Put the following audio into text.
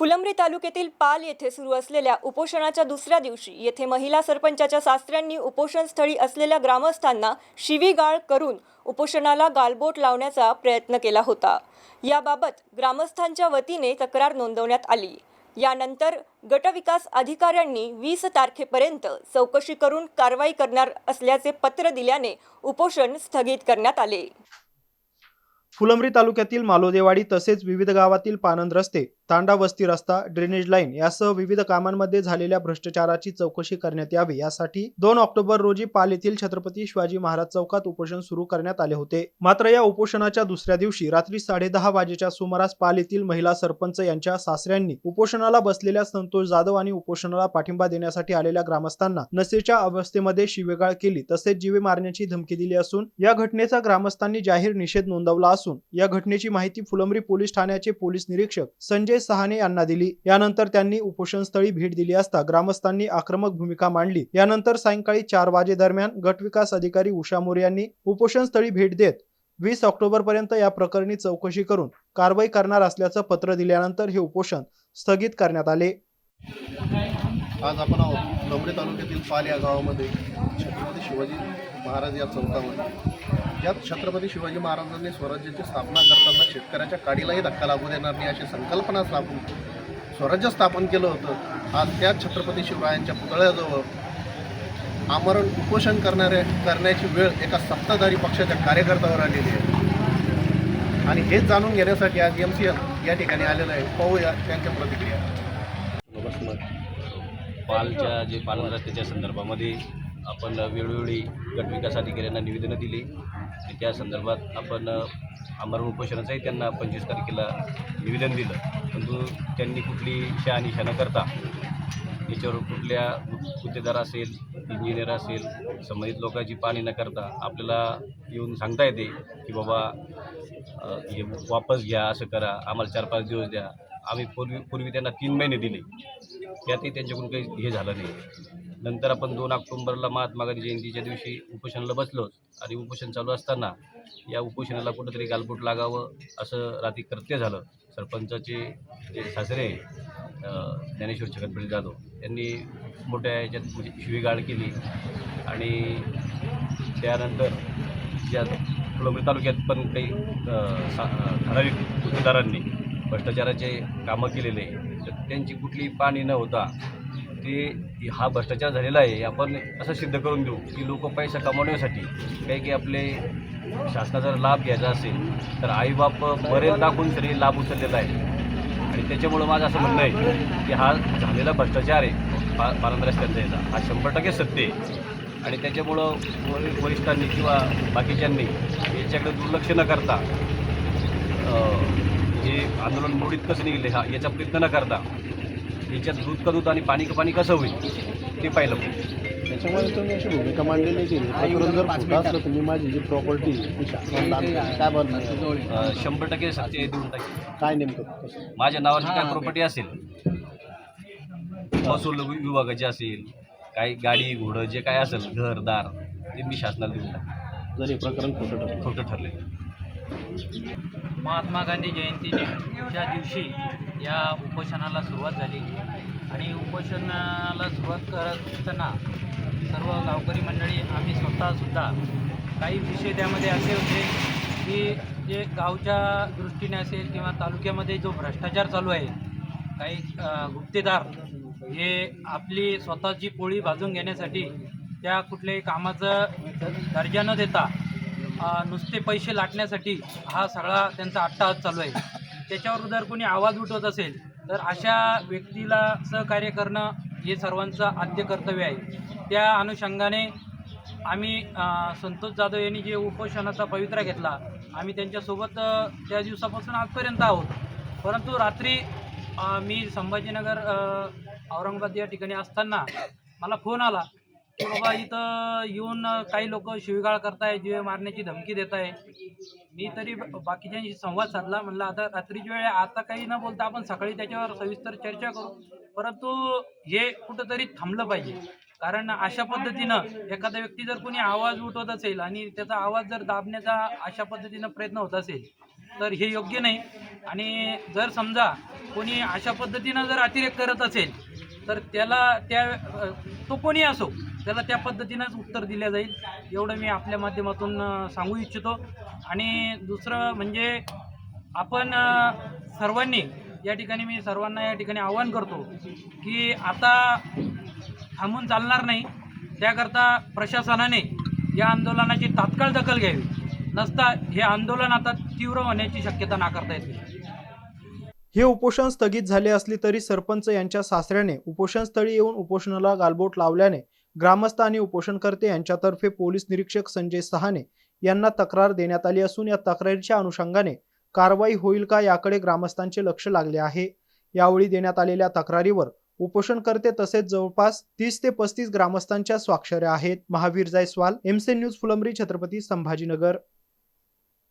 फुलंब्री तालुक्यातील पाल येथे सुरू असलेल्या उपोषणाच्या दुसऱ्या दिवशी येथे महिला सरपंचाच्या सासऱ्यांनी उपोषणस्थळी असलेल्या ग्रामस्थांना शिवीगाळ करून उपोषणाला गालबोट लावण्याचा प्रयत्न केला होता. याबाबत ग्रामस्थांच्या वतीने तक्रार नोंदवण्यात आली. यानंतर गटविकास अधिकाऱ्यांनी वीस तारखेपर्यंत चौकशी करून कारवाई करणार असल्याचे पत्र दिल्याने उपोषण स्थगित करण्यात आले. फुलंब्री तालुक्यातील मालोदेवाडी तसेच विविध गावातील पानंद रस्ते तांडा वस्ती रस्ता ड्रेनेज लाईन यासह विविध कामांमध्ये झालेल्या भ्रष्टाचाराची चौकशी करण्यात यावी. यासाठी दोन ऑक्टोबर रोजी पाल येथील छत्रपती शिवाजी महाराज चौकात उपोषण सुरू करण्यात आले होते. मात्र या उपोषणाच्या दुसऱ्या दिवशी रात्री साडेदहा वाजेच्या सुमारास पाल येथील महिला सरपंच यांच्या सासऱ्यांनी उपोषणाला बसलेल्या संतोष जाधव आणि उपोषणाला पाठिंबा देण्यासाठी आलेल्या ग्रामस्थांना नशेच्या अवस्थेमध्ये शिवेगाळ केली तसेच जीवे मारण्याची धमकी दिली असून या घटनेचा ग्रामस्थांनी जाहीर निषेध नोंदवला असून या घटनेची माहिती फुलंब्री पोलीस ठाण्याचे पोलीस निरीक्षक संजय सहाने यांना दिली. यानंतर त्यांनी उपोषणस्थळी भेट दिली असता ग्रामस्थांनी आक्रमक भूमिका मांडली. यानंतर सायंकाळी चार वाजे दरम्यान गटविकास अधिकारी उषा मोरे यांनी उपोषणस्थळी भेट देत वीस ऑक्टोबर पर्यंत या प्रकरणी चौकशी करून कारवाई करणार असल्याचं पत्र दिल्यानंतर हे उपोषण स्थगित करण्यात आले. आज आपण आहोत डोंबरे तालुक्यातील पाल या गावामध्ये छत्रपती शिवाजी महाराज या चौकामध्ये. ज्यात छत्रपती शिवाजी महाराजांनी स्वराज्याची स्थापना करताना शेतकऱ्याच्या काडीलाही धक्का लागू देणार नाही अशी संकल्पना स्थापन स्वराज्य स्थापन केलं होतं. आज त्याच छत्रपती शिवरायांच्या पुतळ्याजवळ आमरण उपोषण करणाऱ्या करण्याची वेळ एका सत्ताधारी पक्षाच्या कार्यकर्त्यावर आलेली आहे. आणि हेच जाणून घेण्यासाठी आज एम सी एम या ठिकाणी आलेलं आहे. पाहूया त्यांच्या प्रतिक्रिया. पालच्या जे पालन त्याच्या संदर्भामध्ये आपण वेळोवेळी गटविकास अधिकाऱ्यांना निवेदनं दिली. आणि त्या संदर्भात आपण आमरण उपोषणाचंही त्यांना पंचवीस तारखेला निवेदन दिलं. परंतु त्यांनी कुठली शहानिशा न करता याच्यावर कुठल्या गुत्तेदार असेल इंजिनियर असेल संबंधित लोकांची पाणी न करता आपल्याला येऊन सांगता येते की बाबा हे वापस घ्या असं करा आम्हाला चार पाच दिवस द्या. आम्ही पूर्वी पूर्वी त्यांना तीन महिने दिले. त्यातही त्यांच्याकडून काही हे झालं नाही. नंतर आपण दोन ऑक्टोंबरला महात्मा गांधी जयंतीच्या दिवशी उपोषणाला बसलोच. आणि उपोषण चालू असताना या उपोषणाला कुठंतरी गालबोट लागावं असं रात्री कृत्य झालं. सरपंचाचे जे सासरे ज्ञानेश्वर छगनपल्ली जाधव यांनी मोठ्या याच्यात म्हणजे शिवीगाळ केली. आणि त्यानंतर ज्या फुलंब्री तालुक्यात पण काही सा ठराविक गुत्तेदारांनी भ्रष्टाचाराचे कामं केलेले तर त्यांची कुठली पाणी न होता ते हा भ्रष्टाचार झालेला आहे आपण असं सिद्ध करून देऊ की लोक पैसा कमावण्यासाठी काही की आपले शासनाचा लाभ घ्यायचा असेल तर आईबाप बरेच दाखवून तरी लाभ उचललेला आहे. आणि त्याच्यामुळं माझं असं म्हणणं आहे की हा झालेला भ्रष्टाचार आहे पा पानंद रस्त्यांचा हा शंभर टक्के सत्य आहे. आणि त्याच्यामुळं वरिष्ठांनी किंवा बाकीच्यांनी याच्याकडे दुर्लक्ष न करता जे आंदोलन मोडीत कसं निघले हा याचा प्रयत्न न करता याच्यात दूध का दूध आणि पाणी का पाणी कसं होईल ते पाहिलं. पाहिजे त्याच्यामध्ये तुम्ही अशी भूमिका मांडलेली की प्रकरण जर खोटं असलं मी माझी जी प्रॉपर्टी. काय बनणार शंभर टक्के सत्य देऊन टाकेल काय नेमकं? कसं? माझ्या नावाची काय प्रॉपर्टी असेल? महसूल विभागाची असेल काही गाडी घोडं जे काय असेल घरदार ते मी शासनाला देऊन टाकेल जर हे प्रकरण खोटं ठरलं. खोटं ठरले महात्मा गांधी जयंतीच्या दिवशी या उपोषणाला सुरुवात झाली. आणि उपोषणाला सुरुवात करत असताना सर्व गावकरी मंडळी आम्ही स्वतःसुद्धा काही विषय त्यामध्ये असे होते की जे गावच्या दृष्टीने असेल किंवा तालुक्यामध्ये जो भ्रष्टाचार चालू आहे काही गुप्तेदार हे आपली स्वतःची पोळी भाजून घेण्यासाठी त्या कुठल्याही कामाचं द- दर्जा न देता नुसते पैसे लाटण्यासाठी हा सगळा त्यांचा अट्टाहास चालू आहे. त्याच्यावर जर कोणी आवाज उठवत असेल तर अशा व्यक्तीला सहकार्य करणं हे सर्वांचं आद्य कर्तव्य आहे. त्या अनुषंगाने आम्ही संतोष जाधव यांनी जे उपोषणाचा पवित्रा घेतला आम्ही त्यांच्यासोबत त्या दिवसापासून आजपर्यंत आहोत. परंतु रात्री मी संभाजीनगर औरंगाबाद या ठिकाणी असताना मला फोन आला की बाबा इथं येऊन काही लोक शिवीगाळ करताय जीवे मारण्याची धमकी देत आहे मी तरी ब- बाकीच्यांशी संवाद साधला म्हणलं आता रात्रीची वेळ आता काही न बोलता आपण सकाळी त्याच्यावर सविस्तर चर्चा करू. परंतु हे कुठंतरी थांबलं पाहिजे. कारण अशा पद्धतीनं एखादा व्यक्ती जर कोणी आवाज उठवत असेल आणि त्याचा आवाज जर दाबण्याचा अशा पद्धतीनं प्रयत्न होत असेल तर हे योग्य नाही. आणि जर समजा कोणी अशा पद्धतीनं जर अतिरेक करत असेल तर त्याला त्या तो कोणी असो त्याला त्या पद्धतीनंच उत्तर दिलं जाईल. एवढं मी आपल्या माध्यमातून सांगू इच्छितो. आणि दुसरं म्हणजे आपण सर्वांनी या ठिकाणी मी सर्वांना या ठिकाणी आवाहन करतो की आता थांबून चालणार नाही. त्याकरता प्रशासनाने या आंदोलनाची तात्काळ दखल घ्यावी. नसता हे आंदोलन आता तीव्र होण्याची शक्यता नाकारता येते. हे उपोषण स्थगित झाले असले तरी सरपंच यांच्या सासऱ्याने उपोषणस्थळी येऊन उपोषणाला गालबोट लावल्याने ग्रामस्थ आणि उपोषणकर्ते यांच्यातर्फे पोलीस निरीक्षक संजय सहाने यांना तक्रार देण्यात आली असून या तक्रारीच्या अनुषंगाने कारवाई होईल का याकडे ग्रामस्थांचे लक्ष लागले आहे. यावेळी देण्यात आलेल्या तक्रारीवर उपोषणकर्ते तसेच जवळपास तीस ते पस्तीस ग्रामस्थांच्या स्वाक्षऱ्या आहेत. महावीर जायस्वाल एमसे न्यूज फुलंब्री छत्रपती संभाजीनगर.